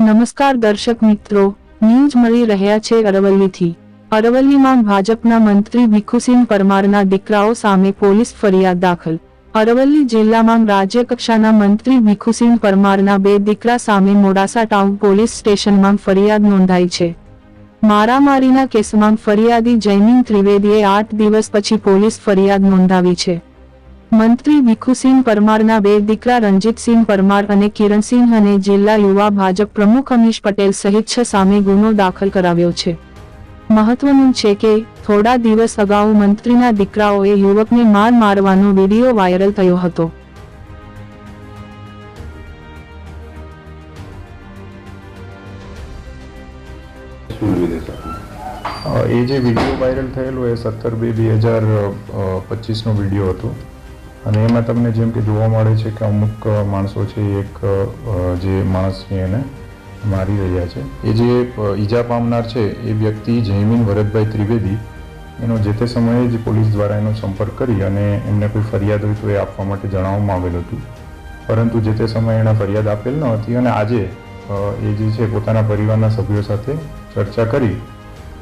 નમસ્કાર દર્શક મિત્રો, ન્યૂઝ મળી રહ્યા છે અરવલ્લીથી. અરવલ્લીમાં ભાજપના મંત્રી ભીખુસિંહ પરમારના દીકરાઓ સામે પોલીસ ફરિયાદ દાખલ. અરવલ્લી જિલ્લામાં રાજ્યકક્ષાના મંત્રી ભીખુસિંહ પરમારના બે દીકરા સામે મોડાસા ટાઉન પોલીસ સ્ટેશનમાં ફરિયાદ નોંધાઈ છે. મારામારીના કેસમાં ફરિયાદી જૈમિન ત્રિવેદીએ આઠ દિવસ પછી પોલીસ ફરિયાદ નોંધાવી છે. મંત્રી ભીખુસિંહ પરમારના બે દીકરા રણજીતસિંહ પરમાર અને કિરણસિંહ અને જિલ્લા યુવા ભાજપ પ્રમુખ અમીશ પટેલ સહિત છ સામે ગુનો દાખલ કરાવ્યો છે. મહત્વનું છે કે, થોડા દિવસ અગાઉ મંત્રીના દીકરાઓએ યુવકને માર મારવાનો વીડિયો વાયરલ થયો હતો. એ જે વીડિયો વાયરલ થયેલો એ સત્તર બે બે હજાર પચીસનો વીડિયો હતો. અને એમાં તમને જેમ કે જોવા મળે છે કે અમુક માણસો છે, એક જે જે માણસને એને મારી રહ્યા છે. એ જે ઈજા પામનાર છે, એ વ્યક્તિ જયમીન ભરતભાઈ ત્રિવેદી, એનો જે તે સમયે જ પોલીસ દ્વારા એનો સંપર્ક કરી અને એમને કોઈ ફરિયાદ હોય તો એ આપવા માટે જણાવવામાં આવેલ હતું. પરંતુ જે તે સમયે એણે ફરિયાદ આપેલ ન હતી અને આજે એ જે છે પોતાના પરિવારના સભ્યો સાથે ચર્ચા કરી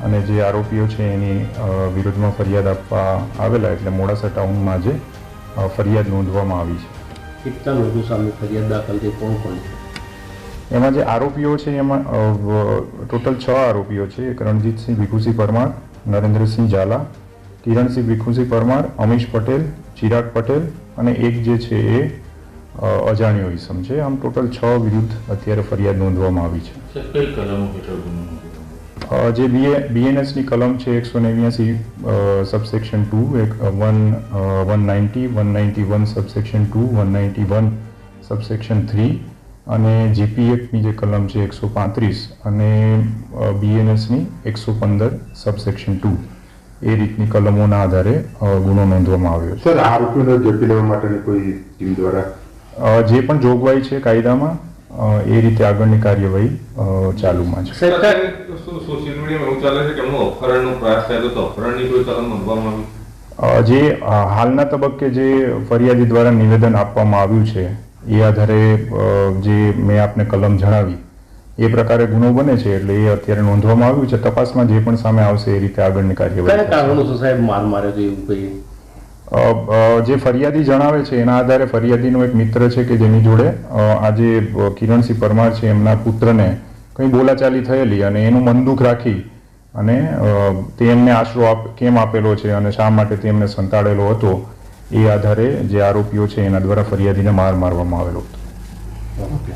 અને જે આરોપીઓ છે એની વિરુદ્ધમાં ફરિયાદ આપવા આવેલા, એટલે મોડાસા ટાઉનમાં આજે ફરિયાદ નોંધવામાં આવી છે. કેટલા લોકો સામે ફરિયાદ દાખલ થઈ કોણ કોણ છે? એમાં જે આરોપીઓ છે એમાં ટોટલ છ આરોપીઓ છે. એક રણજીતસિંહ ભીખુસિંહ પરમાર નરેન્દ્રસિંહ ઝાલા કિરણસિંહ ભીખુસિંહ પરમાર અમીશ પટેલ ચિરાગ પટેલ અને એક જે છે એ અજાણ્યો ઇસમ છે. આમ ટોટલ છ વિરુદ્ધ અત્યારે ફરિયાદ નોંધવામાં આવી છે. કઈ કલમો હેઠળ ગુનો જે બીએ બીએનએસની કલમ છે એકસો નેવ્યાસી સબસેક્શન ટુ એક one one ninety one ninety one subsection two one ninety one subsection three અને જીપીએફની જે કલમ છે એકસો પાંત્રીસ અને બીએનએસની એકસો પંદર સબસેક્શન ટુ એ રીતની કલમોના આધારે ગુનો નોંધવામાં આવ્યો છે. સર આરોપીઓને ઝડપી લેવા માટેની કોઈ ટીમ દ્વારા? જે પણ જોગવાઈ છે કાયદામાં એ રીતે આગળની કાર્યવાહી ચાલુમાં છે. સોશિયલ મીડિયામાં એવું ચાલે છે કે એમનો અપહરણનો પ્રયાસ થયો તો અપહરણની કોઈ કલમ નોંધવામાં આવી? જે હાલના તબક્કે જે ફરિયાદી દ્વારા નિવેદન આપવામાં આવ્યું છે એ આધારે જે મેં આપને કલમ જણાવી એ પ્રકારે ગુનો બને છે એટલે એ અત્યારે નોંધવામાં આવ્યું છે. તપાસમાં જે પણ સામે આવશે એ રીતે આગળની કાર્યવાહી થશે. સાહેબ માર માર્યો છે એવું કહીએ? જે ફરિયાદી જણાવે છે એના આધારે ફરિયાદીનો એક મિત્ર છે કે જેની જોડે આ આજે કિરણસિંહ પરમાર છે એમના પુત્રને કંઈ બોલાચાલી થયેલી અને એનું મન દુઃખ રાખી અને તેમને આશરો આપ, કેમ આપેલો છે અને શા માટે તે એમને સંતાડેલો હતો, એ આધારે જે આરોપીઓ છે એના દ્વારા ફરિયાદીને માર મારવામાં આવેલો હતો. ઓકે.